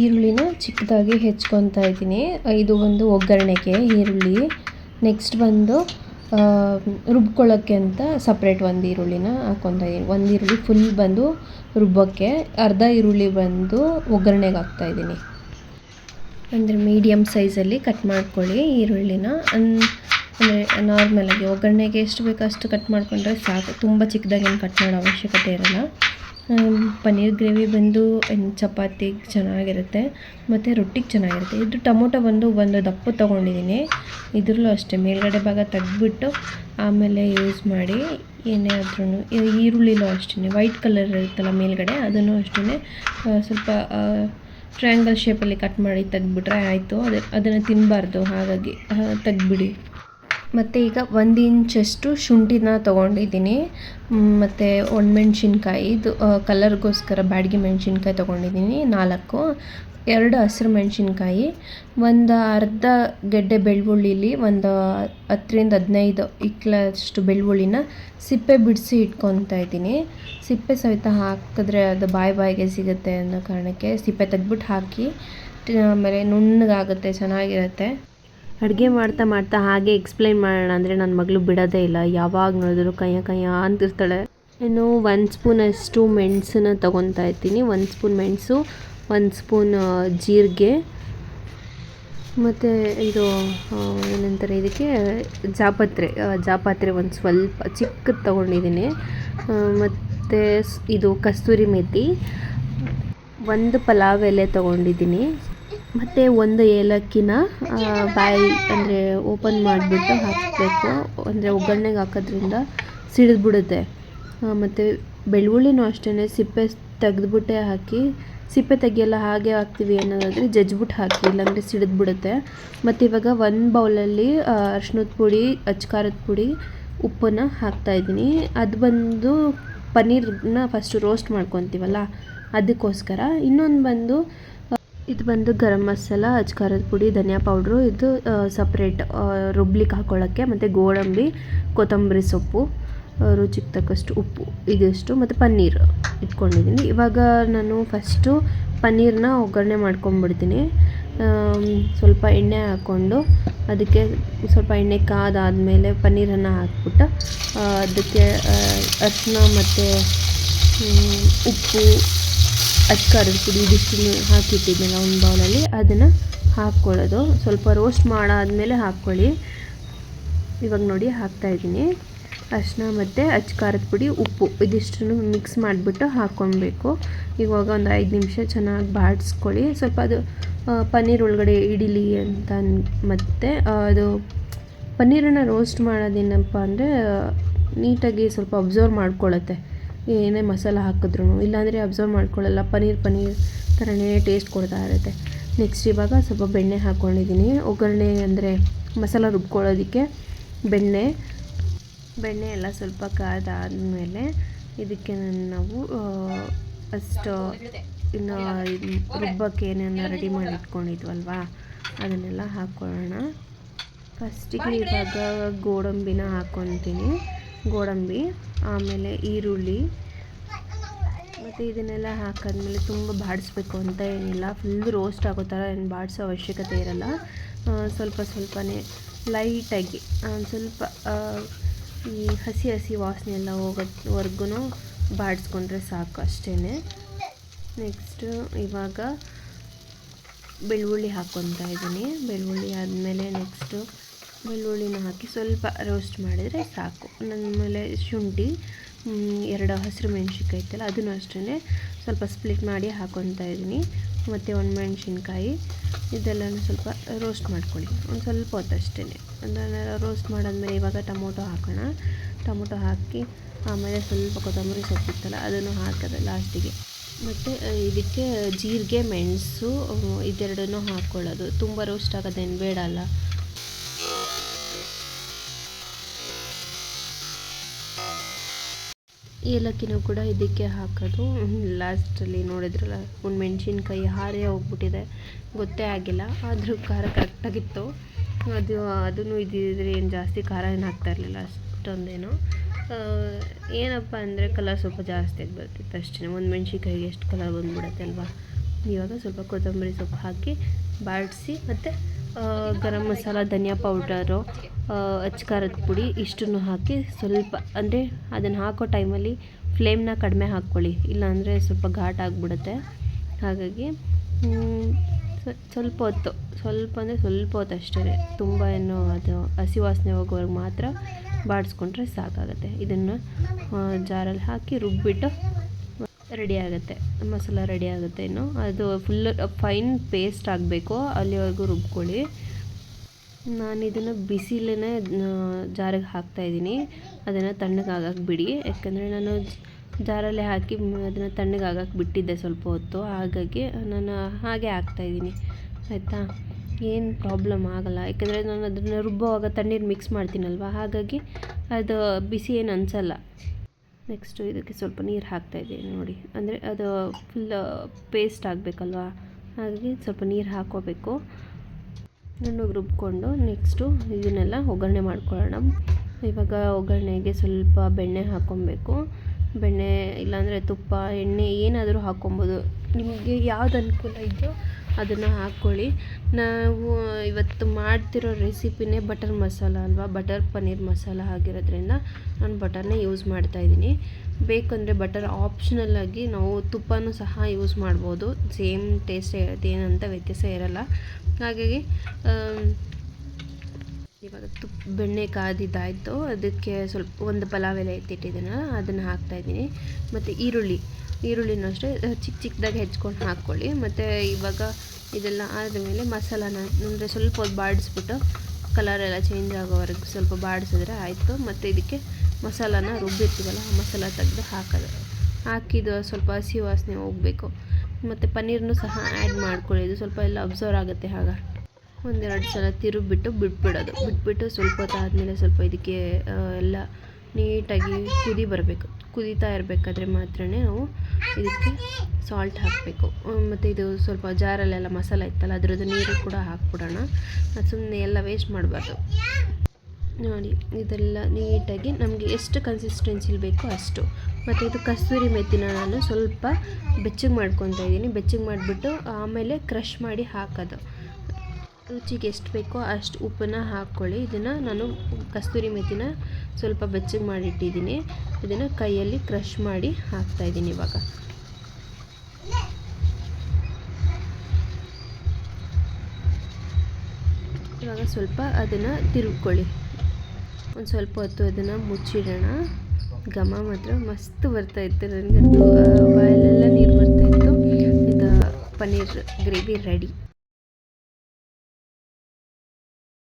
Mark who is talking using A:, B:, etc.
A: ಈರುಳ್ಳಿನ ಚಿಕ್ಕದಾಗಿ ಹೆಚ್ಕೊತಾ ಇದ್ದೀನಿ. ಇದು ಒಂದು ಒಗ್ಗರಣೆಗೆ ಈರುಳ್ಳಿ. ನೆಕ್ಸ್ಟ್ ಬಂದು ರುಬ್ಕೊಳ್ಳೋಕ್ಕೆ ಅಂತ ಸಪ್ರೇಟ್ ಒಂದು ಈರುಳ್ಳಿನ ಹಾಕ್ಕೊತಾ ಇದ್ದೀನಿ ಒಂದು ಈರುಳ್ಳಿ ಫುಲ್ ಬಂದು ರುಬ್ಬೋಕ್ಕೆ ಅರ್ಧ ಈರುಳ್ಳಿ ಬಂದು ಒಗ್ಗರಣೆಗೆ ಹಾಕ್ತಾ ಇದ್ದೀನಿ ಅಂದರೆ ಮೀಡಿಯಮ್ ಸೈಜಲ್ಲಿ ಕಟ್ ಮಾಡ್ಕೊಳ್ಳಿ ಈರುಳ್ಳಿನ. ಅಂದರೆ ನಾರ್ಮಲಾಗಿ ಒಗ್ಗರಣೆಗೆ ಎಷ್ಟು ಬೇಕೋ ಅಷ್ಟು ಕಟ್ ಮಾಡಿಕೊಂಡ್ರೆ ಸಾಕು. ತುಂಬ ಚಿಕ್ಕದಾಗೇನು ಕಟ್ ಮಾಡೋ ಅವಶ್ಯಕತೆ ಇರಲ್ಲ. ಪನ್ನೀರ್ ಗ್ರೇವಿ ಬಂದು ಚಪಾತಿಗೆ ಚೆನ್ನಾಗಿರುತ್ತೆ, ಮತ್ತು ರೊಟ್ಟಿಗೆ ಚೆನ್ನಾಗಿರುತ್ತೆ. ಇದು ಟೊಮೊಟೊ ಬಂದು ಒಂದು ದಪ್ಪ ತೊಗೊಂಡಿದ್ದೀನಿ ಇದ್ರಲ್ಲೂ ಅಷ್ಟೇ, ಮೇಲ್ಗಡೆ ಭಾಗ ತೆಗೆದ್ಬಿಟ್ಟು ಆಮೇಲೆ ಯೂಸ್ ಮಾಡಿ, ಏನೇ ಆದ್ರೂ ಈರುಳ್ಳಿಲೂ ಅಷ್ಟೇ ವೈಟ್ ಕಲರ್ ಇರುತ್ತಲ್ಲ ಮೇಲ್ಗಡೆ, ಅದನ್ನು ಅಷ್ಟೇ ಸ್ವಲ್ಪ ಟ್ರಯಾಂಗಲ್ ಶೇಪಲ್ಲಿ ಕಟ್ ಮಾಡಿ ತೆಗ್ದುಬಿಟ್ರೆ ಆಯಿತು. ಅದು, ಅದನ್ನು ತಿನ್ನಬಾರ್ದು ಹಾಗಾಗಿ ತೆಗ್ದುಬಿಡಿ. ಮತ್ತು ಈಗ ಒಂದು ಇಂಚಷ್ಟು ಶುಂಠಿನ ತೊಗೊಂಡಿದ್ದೀನಿ. ಮತ್ತು ಒಣಮೆಣ್ಸಿನ್ಕಾಯಿ, ಇದು ಕಲರ್ಗೋಸ್ಕರ ಬ್ಯಾಡಗಿ ಮೆಣಸಿನ್ಕಾಯಿ ತೊಗೊಂಡಿದ್ದೀನಿ, ನಾಲ್ಕು. ಎರಡು ಹಸಿರು ಮೆಣಸಿನ್ಕಾಯಿ, ಒಂದು ಅರ್ಧ ಗೆಡ್ಡೆ ಬೆಳ್ಳುಳ್ಳಿಲಿ, ಒಂದು ಹತ್ತರಿಂದ ಹದಿನೈದು ಇಕ್ಕಲಷ್ಟು ಬೆಳ್ಳುಳ್ಳಿನ ಸಿಪ್ಪೆ ಬಿಡಿಸಿ ಇಟ್ಕೊತಾ ಇದ್ದೀನಿ. ಸಿಪ್ಪೆ ಸಹಿತ ಹಾಕಿದ್ರೆ ಅದು ಬಾಯಿ ಬಾಯಿಗೆ ಸಿಗುತ್ತೆ ಅನ್ನೋ ಕಾರಣಕ್ಕೆ ಸಿಪ್ಪೆ ತೆಗ್ದ್ಬಿಟ್ಟು ಹಾಕಿ, ಆಮೇಲೆ ನುಣ್ಣಗಾಗುತ್ತೆ, ಚೆನ್ನಾಗಿರುತ್ತೆ. ಅಡುಗೆ ಮಾಡ್ತಾ ಮಾಡ್ತಾ ಹಾಗೆ ಎಕ್ಸ್ಪ್ಲೈನ್ ಮಾಡೋಣ ಅಂದರೆ ನನ್ನ ಮಗಳು ಬಿಡೋದೇ ಇಲ್ಲ. ಯಾವಾಗ ನೋಡಿದ್ರು ಕೈಯ ಕೈಯ ಅಂತಿರ್ತಾಳೆ. ಇನ್ನು ಒಂದು ಸ್ಪೂನಷ್ಟು ಮೆಣಸನ್ನ ತೊಗೊತಾ ಇರ್ತೀನಿ. ಒನ್ ಸ್ಪೂನ್ ಮೆಣಸು ಒಂದು ಸ್ಪೂನ್ ಜೀರಿಗೆ. ಮತ್ತು ಇದು ಏನಂತಾರೆ ಇದಕ್ಕೆ? ಜಾಪತ್ರೆ ಜಾಪತ್ರೆ ಒಂದು ಸ್ವಲ್ಪ ಚಿಕ್ಕದು ತೊಗೊಂಡಿದ್ದೀನಿ ಮತ್ತು ಇದು ಕಸ್ತೂರಿ ಮೆಥಿ ಒಂದು ಪಲಾವ್ ಎಲೆ ತೊಗೊಂಡಿದ್ದೀನಿ ಮತ್ತು ಒಂದು ಏಲಕ್ಕಿನ ಬಾಯಿ ಅಂದರೆ ಓಪನ್ ಮಾಡಿಬಿಟ್ಟು ಹಾಕಬೇಕು. ಅಂದರೆ ಒಗ್ಗರಣೆಗೆ ಹಾಕೋದ್ರಿಂದ ಸಿಡಿದ್ಬಿಡುತ್ತೆ. ಮತ್ತು ಬೆಳ್ಳುಳ್ಳಿನೂ ಅಷ್ಟೇ ಸಿಪ್ಪೆ ತೆಗೆದ್ಬಿಟ್ಟೆ ಹಾಕಿ, ಸಿಪ್ಪೆ ತೆಗಿಯಲ್ಲ ಹಾಗೆ ಹಾಕ್ತೀವಿ ಅನ್ನೋದಾದರೆ ಜಜ್ಬಿಟ್ಟು ಹಾಕಿ, ಇಲ್ಲಾಂದರೆ ಸಿಡಿದ್ಬಿಡುತ್ತೆ. ಮತ್ತು ಇವಾಗ ಒಂದು ಬೌಲಲ್ಲಿ ಅರ್ಶಿನದ ಪುಡಿ, ಅಚ್ಕಾರದ ಪುಡಿ, ಉಪ್ಪನ್ನು ಹಾಕ್ತಾಯಿದ್ದೀನಿ ಅದು ಬಂದು ಪನ್ನೀರನ್ನ ಫಸ್ಟು ರೋಸ್ಟ್ ಮಾಡ್ಕೊತೀವಲ್ಲ, ಅದಕ್ಕೋಸ್ಕರ. ಇನ್ನೊಂದು ಬಂದು ಇದು ಬಂದು ಗರಂ ಮಸಾಲ, ಅಜ್ಕಾರದ ಪುಡಿ, ಧನಿಯಾ ಪೌಡ್ರು, ಇದು ಸಪ್ರೇಟ್ ರುಬ್ಲಿಕ್ಕೆ ಹಾಕೊಳ್ಳೋಕ್ಕೆ ಮತ್ತು ಗೋಡಂಬಿ, ಕೊತ್ತಂಬರಿ ಸೊಪ್ಪು ರುಚಿಗೆ ತಕ್ಕಷ್ಟು ಉಪ್ಪು, ಇದಿಷ್ಟು ಮತ್ತು ಪನ್ನೀರ್ ಇಟ್ಕೊಂಡಿದ್ದೀನಿ. ಇವಾಗ ನಾನು ಫಸ್ಟು ಪನ್ನೀರನ್ನ ಒಗ್ಗರಣೆ ಮಾಡ್ಕೊಂಬಿಡ್ತೀನಿ. ಸ್ವಲ್ಪ ಎಣ್ಣೆ ಹಾಕ್ಕೊಂಡು ಅದಕ್ಕೆ ಸ್ವಲ್ಪ ಎಣ್ಣೆ ಕಾದಾದಮೇಲೆ ಪನ್ನೀರನ್ನು ಹಾಕ್ಬಿಟ್ಟು ಅದಕ್ಕೆ ಅರಿಶಿನ ಮತ್ತು ಉಪ್ಪು ಅಚ್ಕಾರದ ಪುಡಿ ಇದಿಷ್ಟು ಹಾಕಿಟ್ಟಿದ್ನಲ್ಲ ಒಂದು ಬೌಲಲ್ಲಿ. ಅದನ್ನು ಹಾಕ್ಕೊಳ್ಳೋದು. ಸ್ವಲ್ಪ ರೋಸ್ಟ್ ಮಾಡಾದಮೇಲೆ ಹಾಕ್ಕೊಳ್ಳಿ. ಇವಾಗ ನೋಡಿ ಹಾಕ್ತಾಯಿದ್ದೀನಿ ಅರಿಶಿನ ಮತ್ತು ಅಚ್ಕಾರದ ಪುಡಿ, ಉಪ್ಪು ಇದಿಷ್ಟನ್ನು ಮಿಕ್ಸ್ ಮಾಡಿಬಿಟ್ಟು ಹಾಕ್ಕೊಳ್ಬೇಕು. ಇವಾಗ ಒಂದು ಐದು ನಿಮಿಷ ಚೆನ್ನಾಗಿ ಬಾಡಿಸ್ಕೊಳ್ಳಿ. ಸ್ವಲ್ಪ ಅದು ಪನ್ನೀರ್ ಒಳಗಡೆ ಇಡಿಲಿ ಅಂತ ಮತ್ತು ಅದು ಪನ್ನೀರನ್ನು ರೋಸ್ಟ್ ಮಾಡೋದೇನಪ್ಪ ಅಂದರೆ ನೀಟಾಗಿ ಸ್ವಲ್ಪ ಅಬ್ಸರ್ವ್ ಮಾಡ್ಕೊಳ್ಳುತ್ತೆ. ಏನೇ ಮಸಾಲ ಹಾಕಿದ್ರು ಇಲ್ಲಾಂದರೆ ಅಬ್ಸರ್ವ್ ಮಾಡ್ಕೊಳ್ಳಲ್ಲ ಪನ್ನೀರ್ ಪನ್ನೀರ್ ಥರನೇ ಟೇಸ್ಟ್ ಕೊಡ್ತಾ ಇರುತ್ತೆ. ನೆಕ್ಸ್ಟ್ ಇವಾಗ ಸ್ವಲ್ಪ ಬೆಣ್ಣೆ ಹಾಕ್ಕೊಂಡಿದ್ದೀನಿ. ಒಗ್ಗರಣೆ ಅಂದರೆ ಮಸಾಲ ರುಬ್ಕೊಳ್ಳೋದಕ್ಕೆ ಬೆಣ್ಣೆ ಬೆಣ್ಣೆ ಎಲ್ಲ ಸ್ವಲ್ಪ ಕಾದಾದಮೇಲೆ ಇದಕ್ಕೆ ನಾವು ಅಷ್ಟು ಇನ್ನು ರುಬ್ಬಕ್ಕೆ ಏನೇನು ರೆಡಿ ಮಾಡಿ ಇಟ್ಕೊಂಡಿದ್ವಲ್ವಾ ಅದನ್ನೆಲ್ಲ ಹಾಕ್ಕೊಳ್ಳೋಣ. ಫಸ್ಟಿಗೆ ಇವಾಗ ಗೋಡಂಬಿನ ಹಾಕ್ಕೊತೀನಿ. ಗೋಡಂಬಿ, ಆಮೇಲೆ ಈರುಳ್ಳಿ. ಮತ್ತು ಇದನ್ನೆಲ್ಲ ಹಾಕಾದ್ಮೇಲೆ ತುಂಬ ಬಾಡಿಸ್ಬೇಕು ಅಂತ ಏನಿಲ್ಲ. ಫುಲ್ ರೋಸ್ಟ್ ಆಗೋ ಥರ ಏನು ಬಾಡಿಸೋ ಅವಶ್ಯಕತೆ ಇರಲ್ಲ. ಸ್ವಲ್ಪ ಸ್ವಲ್ಪನೇ ಲೈಟಾಗಿ ಸ್ವಲ್ಪ ಈ ಹಸಿ ಹಸಿ ವಾಸನೆ ಎಲ್ಲ ಹೋಗೋವರೆಗೂ ಬಾಡಿಸ್ಕೊಂಡ್ರೆ ಸಾಕು ಅಷ್ಟೇ ನೆಕ್ಸ್ಟು ಇವಾಗ ಬೆಳ್ಳುಳ್ಳಿ ಹಾಕ್ಕೊತಾ ಇದ್ದೀನಿ ಬೆಳ್ಳುಳ್ಳಿ ಆದಮೇಲೆ ನೆಕ್ಸ್ಟು ಬೆಳ್ಳುಳ್ಳಿನ ಹಾಕಿ ಸ್ವಲ್ಪ ರೋಸ್ಟ್ ಮಾಡಿದರೆ ಸಾಕು. ಮೇಲೆ ಶುಂಠಿ ಎರಡು ಹಸಿರು ಮೆಣಸಿನ್ಕಾಯಿ ಇತ್ತಲ್ಲ ಅದನ್ನು ಅಷ್ಟೇ ಸ್ವಲ್ಪ ಸ್ಪ್ಲಿಟ್ ಮಾಡಿ ಹಾಕೊತಾ ಇದ್ದೀನಿ. ಮತ್ತು ಒಣಮೆಣ್ಸಿನ್ಕಾಯಿ ಇದೆಲ್ಲನೂ ಸ್ವಲ್ಪ ರೋಸ್ಟ್ ಮಾಡ್ಕೊಳ್ಳಿ. ಒಂದು ಸ್ವಲ್ಪ ಹೊತ್ತು ಅಷ್ಟೇ ಅದನ್ನೆಲ್ಲ ರೋಸ್ಟ್ ಮಾಡಾದ್ಮೇಲೆ ಇವಾಗ ಟೊಮೊಟೊ ಹಾಕೋಣ. ಟೊಮೊಟೊ ಹಾಕಿ ಆಮೇಲೆ ಸ್ವಲ್ಪ ಕೊತ್ತಂಬರಿ ಸೊಪ್ಪಿತ್ತಲ್ಲ ಅದನ್ನು ಹಾಕೋದು ಲಾಸ್ಟಿಗೆ. ಮತ್ತು ಇದಕ್ಕೆ ಜೀರಿಗೆ, ಮೆಣಸು ಇದೆರಡನ್ನೂ ಹಾಕ್ಕೊಳ್ಳೋದು. ತುಂಬ ರೋಸ್ಟ್ ಆಗೋದೇನು ಬೇಡ ಅಲ್ಲ. ಏಲಕ್ಕಿನೂ ಕೂಡ ಇದಕ್ಕೆ ಹಾಕೋದು. ಲಾಸ್ಟಲ್ಲಿ ನೋಡಿದ್ರಲ್ಲ, ಒಂದು ಮೆಣಸಿನ್ಕಾಯಿ ಹಾರೇ ಹೋಗ್ಬಿಟ್ಟಿದೆ. ಗೊತ್ತೇ ಆಗಿಲ್ಲ, ಆದರೂ ಖಾರ ಕರೆಕ್ಟಾಗಿತ್ತು ಅದು, ಅದನ್ನು ಇದ್ದಿದ್ರೆ ಏನು ಜಾಸ್ತಿ ಖಾರ ಏನು ಹಾಕ್ತಾ ಇರಲಿಲ್ಲ, ಅಷ್ಟೊಂದೇನು. ಏನಪ್ಪ ಅಂದರೆ ಕಲರ್ ಸ್ವಲ್ಪ ಜಾಸ್ತಿ ಬರ್ತಿತ್ತು ಅಷ್ಟೇ ಒಂದು ಮೆಣಸಿನ್ಕಾಯಿಗೆ ಎಷ್ಟು ಕಲರ್ ಬಂದ್ಬಿಡುತ್ತೆ ಅಲ್ವಾ? ಇವಾಗ ಸ್ವಲ್ಪ ಕೊತ್ತಂಬರಿ ಸೊಪ್ಪು ಹಾಕಿ ಬಾಡಿಸಿ ಮತ್ತು ಗರಂ ಮಸಾಲ, ಧನಿಯಾ ಪೌಡರು ಅಚ್ಕಾರದ ಪುಡಿ ಇಷ್ಟನ್ನು ಹಾಕಿ ಸ್ವಲ್ಪ, ಅಂದರೆ ಅದನ್ನು ಹಾಕೋ ಟೈಮಲ್ಲಿ ಫ್ಲೇಮ್ನ ಕಡಿಮೆ ಹಾಕ್ಕೊಳ್ಳಿ. ಇಲ್ಲಾಂದರೆ ಸ್ವಲ್ಪ ಘಾಟ್ ಆಗಿಬಿಡುತ್ತೆ. ಹಾಗಾಗಿ ಸ್ವ- ಸ್ವಲ್ಪ ಹೊತ್ತು, ಸ್ವಲ್ಪ ಅಂದರೆ ಸ್ವಲ್ಪ ಹೊತ್ತು ಅಷ್ಟೇ. ತುಂಬ ಏನು ಅದು ಹಸಿ ವಾಸನೆ ಹೋಗೋವರೆಗೆ ಮಾತ್ರ ಬಾಡಿಸ್ಕೊಂಡ್ರೆ ಸಾಕಾಗುತ್ತೆ. ಇದನ್ನು ಜಾರಲ್ಲಿ ಹಾಕಿ ರುಬ್ಬಿಟ್ಟು ರೆಡಿ ಆಗುತ್ತೆ. ಮಸಾಲ ರೆಡಿ ಆಗುತ್ತೆ ಇನ್ನು. ಅದು ಫುಲ್, ಫೈನ್ ಪೇಸ್ಟ್ ಆಗಬೇಕು. ಅಲ್ಲಿವರೆಗೂ ರುಬ್ಕೊಳ್ಳಿ. ನಾನು ಇದನ್ನು ಬಿಸಿಲೇ ಜಾರಿಗೆ ಹಾಕ್ತಾಯಿದ್ದೀನಿ ಅದನ್ನು ತಣ್ಣಗಾಗಕ್ಕೆ ಬಿಡಿ. ಯಾಕೆಂದರೆ ನಾನು ಜಾರಲ್ಲಿ ಹಾಕಿ ಅದನ್ನು ತಣ್ಣಗಾಗಕ್ಕೆ ಬಿಟ್ಟಿದ್ದೆ ಸ್ವಲ್ಪ ಹೊತ್ತು. ಹಾಗಾಗಿ ನಾನು ಹಾಗೆ ಹಾಕ್ತಾಯಿದ್ದೀನಿ ಆಯಿತಾ? ಏನು ಪ್ರಾಬ್ಲಮ್ ಆಗಲ್ಲ. ಯಾಕಂದರೆ ನಾನು ಅದನ್ನು ರುಬ್ಬುವಾಗ ತಣ್ಣೀರು ಮಿಕ್ಸ್ ಮಾಡ್ತೀನಲ್ವ? ಹಾಗಾಗಿ ಅದು ಬಿಸಿ ಏನು ಅನಿಸಲ್ಲ. ನೆಕ್ಸ್ಟು ಇದಕ್ಕೆ ಸ್ವಲ್ಪ ನೀರು ಹಾಕ್ತಾಯಿದ್ದೀನಿ ನೋಡಿ. ಅಂದರೆ ಅದು ಫುಲ್ ಪೇಸ್ಟ್ ಆಗಬೇಕಲ್ವ? ಹಾಗಾಗಿ ಸ್ವಲ್ಪ ನೀರು ಹಾಕ್ಕೋಬೇಕು. ನುಣ್ಣಗೆ ರುಬ್ಕೊಂಡು ನೆಕ್ಸ್ಟು ಇದನ್ನೆಲ್ಲ ಒಗ್ಗರಣೆ ಮಾಡ್ಕೊಳ್ಳೋಣ. ಇವಾಗ ಒಗ್ಗರಣೆಗೆ ಸ್ವಲ್ಪ ಬೆಣ್ಣೆ ಹಾಕ್ಕೊಬೇಕು. ಬೆಣ್ಣೆ ಇಲ್ಲಾಂದರೆ ತುಪ್ಪ, ಎಣ್ಣೆ ಏನಾದರೂ ಹಾಕ್ಕೊಬೋದು. ನಿಮಗೆ ಯಾವ್ದು ಅನುಕೂಲ ಇದೆಯೋ ಅದನ್ನು ಹಾಕ್ಕೊಳ್ಳಿ. ನಾವು ಇವತ್ತು ಮಾಡ್ತಿರೋ ರೆಸಿಪಿನೇ ಬಟರ್ ಮಸಾಲ ಅಲ್ವಾ? ಬಟರ್ ಪನ್ನೀರ್ ಮಸಾಲ ಆಗಿರೋದ್ರಿಂದ ನಾನು ಬಟರ್ನೇ ಯೂಸ್ ಮಾಡ್ತಾಯಿದ್ದೀನಿ ಬೇಕಂದರೆ ಬಟರ್ ಆಪ್ಷನಲ್ ಆಗಿ ನಾವು ತುಪ್ಪನೂ ಸಹ ಯೂಸ್ ಮಾಡ್ಬೋದು. ಸೇಮ್ ಟೇಸ್ಟ್ ಇರುತ್ತೆ ಏನಂತ ವ್ಯತ್ಯಾಸ ಇರಲ್ಲ. ಹಾಗಾಗಿ ಇವಾಗ ತುಪ್ಪ, ಬೆಣ್ಣೆ ಕಾದಿದ್ದಾಯಿತು. ಅದಕ್ಕೆ ಸ್ವಲ್ಪ ಒಂದು ಪಲಾವ್ ಎಲೆ ಅದನ್ನ ಅದನ್ನು ಹಾಕ್ತಾಯಿದ್ದೀನಿ ಮತ್ತು ಈರುಳ್ಳಿ, ಈರುಳ್ಳಿನೂ ಅಷ್ಟೇ ಚಿಕ್ಕ ಚಿಕ್ಕದಾಗಿ ಹೆಚ್ಕೊಂಡು ಹಾಕ್ಕೊಳ್ಳಿ. ಮತ್ತು ಇವಾಗ ಇದೆಲ್ಲ ಆದಮೇಲೆ ಮಸಾಲಾನ ಅಂದರೆ ಸ್ವಲ್ಪ ಹೊತ್ತು ಬಾಡಿಸ್ಬಿಟ್ಟು ಕಲರ್ ಎಲ್ಲ ಚೇಂಜ್ ಆಗೋವರೆಗೂ ಸ್ವಲ್ಪ ಬಾಡಿಸಿದ್ರೆ ಆಯಿತು. ಮತ್ತು ಇದಕ್ಕೆ ಮಸಾಲಾನ ರುಬ್ಬಿರ್ತೀವಲ್ಲ, ಆ ಮಸಾಲ ತೆಗೆದು ಹಾಕೋದು, ಹಾಕಿದ ಸ್ವಲ್ಪ ಹಸಿ ವಾಸನೆ ಹೋಗಬೇಕು. ಮತ್ತು ಪನ್ನೀರ್ನು ಸಹ ಆ್ಯಡ್ ಮಾಡ್ಕೊಳ್ಳಿ. ಇದು ಸ್ವಲ್ಪ ಎಲ್ಲ ಅಬ್ಸರ್ವ್ ಆಗುತ್ತೆ ಆಗ. ಒಂದೆರಡು ಸಲ ತಿರುಗಿಬಿಟ್ಟು ಬಿಟ್ಬಿಡೋದು. ಬಿಟ್ಬಿಟ್ಟು ಸ್ವಲ್ಪ ಹೊತ್ತು ಆದಮೇಲೆ ಸ್ವಲ್ಪ ಇದಕ್ಕೆ ಎಲ್ಲ ನೀಟಾಗಿ ಕುದಿ ಬರಬೇಕು. ಕುದೀತಾ ಇರಬೇಕಾದ್ರೆ ಮಾತ್ರ ನಾವು ಇದಕ್ಕೆ ಸಾಲ್ಟ್ ಹಾಕಬೇಕು. ಮತ್ತು ಇದು ಸ್ವಲ್ಪ ಜಾರಲ್ಲೆಲ್ಲ ಮಸಾಲ ಇತ್ತಲ್ಲ, ಅದರದ್ದು ನೀರು ಕೂಡ ಹಾಕ್ಬಿಡೋಣ. ಸುಮ್ಮನೆ ಎಲ್ಲ ವೇಸ್ಟ್ ಮಾಡಬಾರ್ದು. ನೋಡಿ, ಇದೆಲ್ಲ ನೀಟಾಗಿ ನಮಗೆ ಎಷ್ಟು ಕನ್ಸಿಸ್ಟೆನ್ಸಿಲಿ ಬೇಕೋ ಅಷ್ಟು. ಮತ್ತು ಇದು ಕಸ್ತೂರಿ ಮೆತ್ತಿನ ನಾನು ಸ್ವಲ್ಪ ಬೆಚ್ಚಗೆ ಮಾಡ್ಕೊತಾ ಇದ್ದೀನಿ. ಬೆಚ್ಚಗೆ ಮಾಡಿಬಿಟ್ಟು ಆಮೇಲೆ ಕ್ರಷ್ ಮಾಡಿ ಹಾಕೋದು. ರುಚಿಗೆ ಎಷ್ಟು ಬೇಕೋ ಅಷ್ಟು ಉಪ್ಪನ್ನ ಹಾಕ್ಕೊಳ್ಳಿ ಇದನ್ನು ನಾನು ಕಸ್ತೂರಿ ಮೆತ್ತಿನ ಸ್ವಲ್ಪ ಬೆಚ್ಚಗೆ ಮಾಡಿಟ್ಟಿದ್ದೀನಿ. ಇದನ್ನು ಕೈಯಲ್ಲಿ ಕ್ರಷ್ ಮಾಡಿ ಹಾಕ್ತಾಯಿದ್ದೀನಿ ಇವಾಗ. ಇವಾಗ ಸ್ವಲ್ಪ ಅದನ್ನು ತಿರುಗ್ಕೊಳ್ಳಿ. ಒಂದು ಸ್ವಲ್ಪ ಹೊತ್ತು ಅದನ್ನು ಮುಚ್ಚಿಡೋಣ. ಘಮ ಮಾತ್ರ ಮಸ್ತ್ ಬರ್ತಾ ಇತ್ತು ನನಗಂತೂ ಬಾಯಲ್ಲೆಲ್ಲ ನೀರು ಬರ್ತಾ ಇತ್ತು. ಇದು ಪನ್ನೀರ್ ಗ್ರೇವಿ ರೆಡಿ.